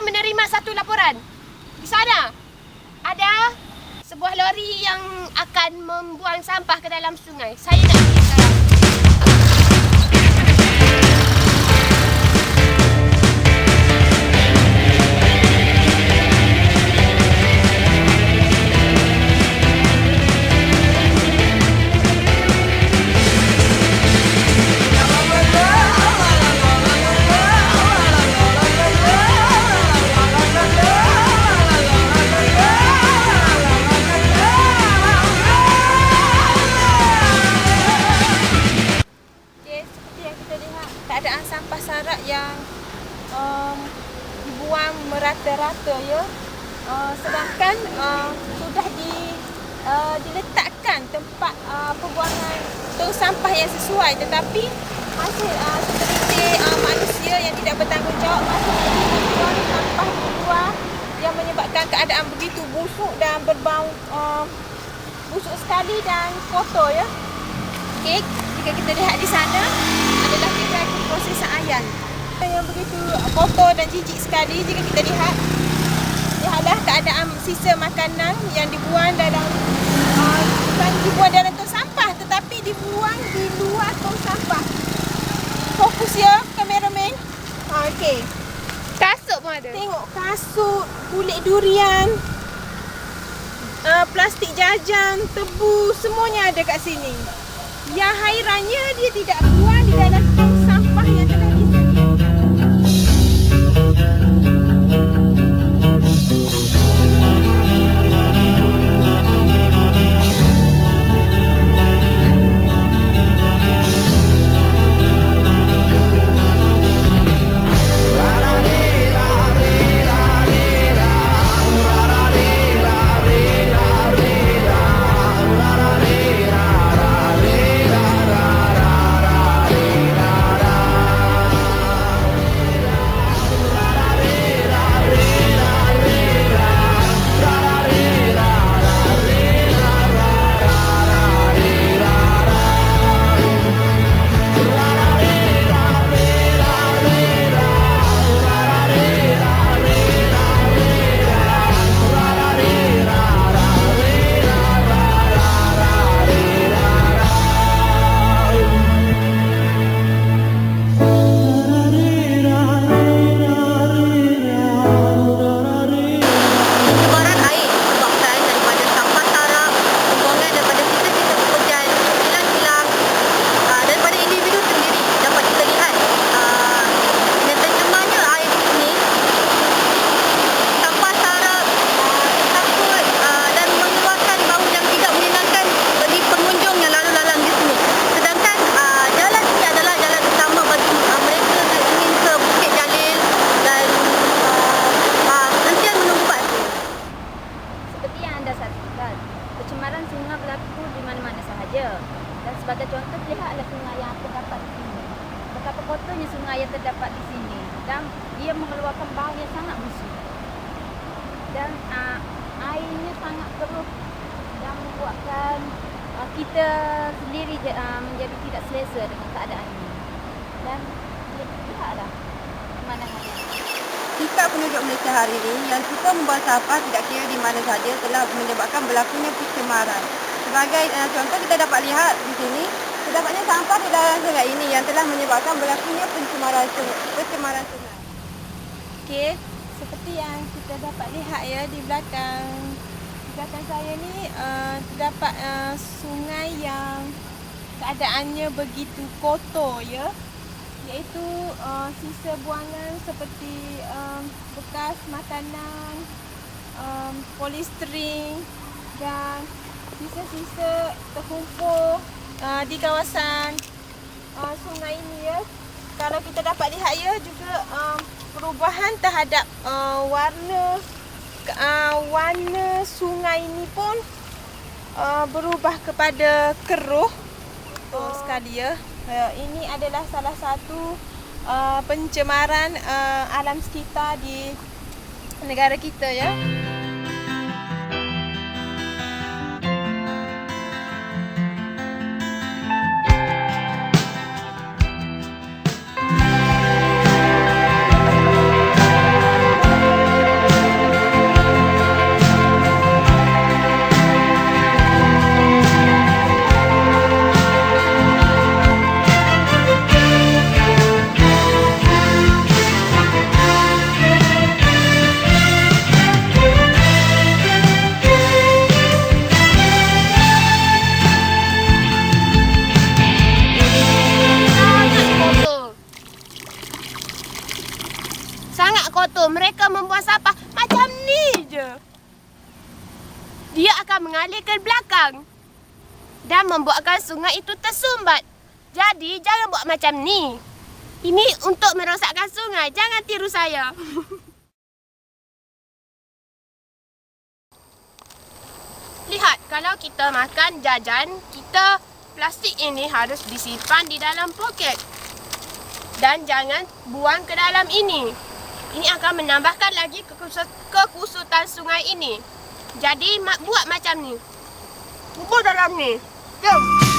menerima satu laporan. Di sana ada sebuah lori yang akan membuang sampah ke dalam sungai. Saya nak merata-rata ya. Uh, sedangkan uh, sudah di uh, diletakkan tempat uh, pembuangan tong sampah yang sesuai tetapi masih uh, seperti uh, manusia yang tidak bertanggungjawab masih membuang sampah di luar yang menyebabkan keadaan begitu busuk dan berbau uh, busuk sekali dan kotor ya. Okey, jika kita lihat di sana adalah tinggal proses ayan. Yang begitu kotor dan jijik sekali jika kita lihat adalah keadaan sisa makanan yang dibuang dalam uh, bukan dibuang dalam tong sampah tetapi dibuang di luar tong sampah. Fokus ya kameraman. Ha, Okey. Kasut pun ada. Tengok kasut, kulit durian, uh, plastik jajan, tebu, semuanya ada kat sini. Yang hairannya dia tidak buang di dalam bau yang sangat busuk. Dan uh, airnya sangat keruh dan membuatkan uh, kita sendiri je, uh, menjadi tidak selesa dengan keadaan ini. Dan lihatlah pemandangannya. Sikap penduduk Malaysia hari ini yang suka membuang sampah tidak kira di mana saja telah menyebabkan berlakunya pencemaran. Sebagai uh, contoh kita dapat lihat di sini, terdapatnya sampah di dalam sungai ini yang telah menyebabkan berlakunya pencemaran sungai. Pencemaran sungai. Okey, seperti yang kita dapat lihat ya di belakang di belakang saya ni uh, terdapat uh, sungai yang keadaannya begitu kotor ya iaitu uh, sisa buangan seperti um, bekas makanan, um, polistirin dan sisa-sisa terkumpul uh, di kawasan uh, sungai ini ya. Kalau kita dapat lihat ya juga um, perubahan terhadap uh, warna uh, warna sungai ini pun uh, berubah kepada keruh oh. sekali ya. Uh, ini adalah salah satu uh, pencemaran uh, alam sekitar di negara kita ya. Balik ke belakang. Dan membuatkan sungai itu tersumbat. Jadi jangan buat macam ni. Ini untuk merosakkan sungai. Jangan tiru saya. Lihat, kalau kita makan jajan, kita plastik ini harus disimpan di dalam poket. Dan jangan buang ke dalam ini. Ini akan menambahkan lagi kekusut- kekusutan sungai ini. Jadi ma- buat macam ni. Kubur dalam ni. Jom.